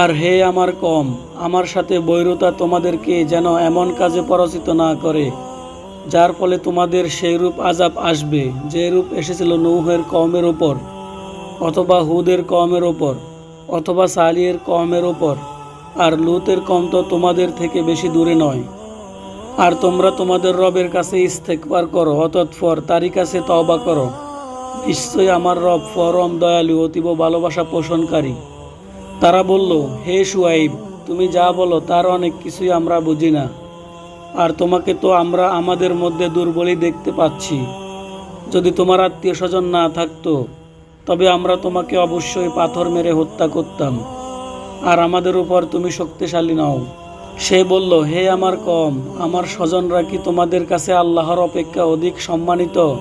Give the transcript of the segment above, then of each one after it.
আর হে আমার কম, আমার সাথে বৈরতা তোমাদেরকে যেন এমন কাজে পরাজিত না করে, যার ফলে তোমাদের সেই রূপ আজাব আসবে, যে রূপ এসেছিল নৌহের কমের ওপর অথবা হুদের কমের ওপর অথবা সালিয়ের কমের ওপর আর লুতের কম তো তোমাদের থেকে বেশি দূরে নয়। আর তোমরা তোমাদের রবের কাছে ইস্তেকবার করো, অতৎপর তারই কাছে তওবা করো। নিশ্চয়ই আমার রব ফরম দয়ালু, অতীব ভালোবাসা পোষণকারী। তারা বলল, হে সুয়াইব, তুমি যা বলো তার অনেক কিছুই আমরা বুঝি না। আর তোমাকে তো আমরা আমাদের মধ্যে দুর্বলই দেখতে পাচ্ছি। যদি তোমার আত্মীয় স্বজন না থাকতো, তবে আমরা তোমাকে অবশ্যই পাথর মেরে হত্যা করতাম। আর আমাদের উপর তুমি শক্তিশালী নাও। সে বলল, হে আমার কম, আমার স্বজনরা কি তোমাদের কাছে আল্লাহর অপেক্ষা অধিক সম্মানিত?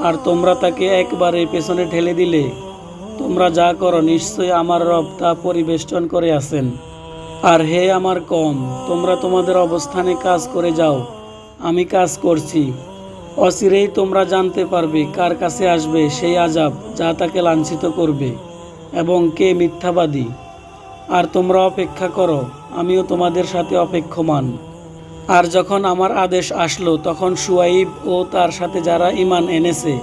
আর তোমরা তাকে একবারে পেছনে ঠেলে দিলে? তোমরা যা করো নিশ্চয়ই আমার রব তা পরিবেষ্টন করে আছেন। আর হে আমার কম, তোমরা তোমাদের অবস্থানে কাজ করে যাও, আমি কাজ করছি। অচিরেই তোমরা জানতে পারবে কার কাছে আসবে সেই আজাব যা তাকে লাঞ্ছিত করবে, এবং কে মিথ্যাবাদী। আর তোমরা অপেক্ষা করো, আমিও তোমাদের সাথে অপেক্ষমান। আর যখন আমার আদেশ আসলো, তখন সুয়াইব ও তার সাথে যারা ইমান এনেছে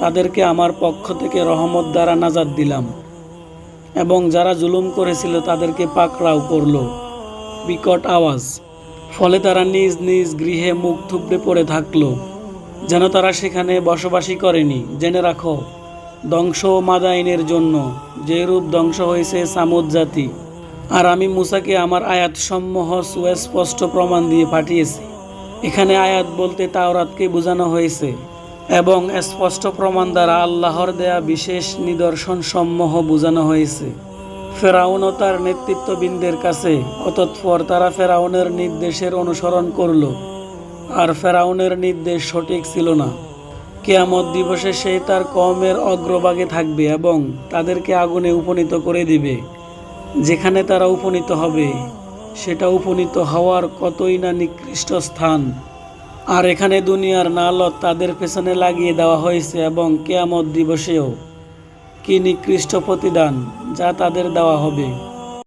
তাদেরকে আমার পক্ষ থেকে রহমত দ্বারা নাজাদ দিলাম। এবং যারা জুলুম করেছিল, তাদেরকে পাকড়াও করল। বিকট আওয়াজ। ফলে তারা নিজ নিজ গৃহে মুখ থুবড়ে পড়ে থাকল। যেন তারা সেখানে বসবাসই করেনি। জেনে রাখো, ধ্বংস ও মাদাইনের জন্য যে রূপ ধ্বংস হয়েছে সামুদ জাতি। আর আমি মুসাকে আমার আয়াত আয়াতসমূহ সুস্পষ্ট প্রমাণ দিয়ে পাঠিয়েছি। এখানে আয়াত বলতে তাওরাতকে বোঝানো হয়েছে। এবং স্পষ্ট প্রমাণ দ্বারা আল্লাহর দেয়া বিশেষ নিদর্শন সমূহ বোঝানো হয়েছে। ফেরাউন ও তার নেতৃত্ববৃন্দের কাছে অতৎপর তারা ফেরাউনের নির্দেশের অনুসরণ করল, আর ফেরাউনের নির্দেশ সঠিক ছিল না। কেয়ামত দিবসে সে তার কমের অগ্রভাগে থাকবে এবং তাদেরকে আগুনে উপনীত করে দিবে। যেখানে তারা উপনীত হবে, সেটা উপনীত হওয়ার কতই না নিকৃষ্ট স্থান। আর এখানে দুনিয়ার নালত তাদের পেছনে লাগিয়ে দেওয়া হয়েছে এবং কেয়ামত দিবসেও। কি নিকৃষ্ট প্রতিদান যা তাদের দেওয়া হবে।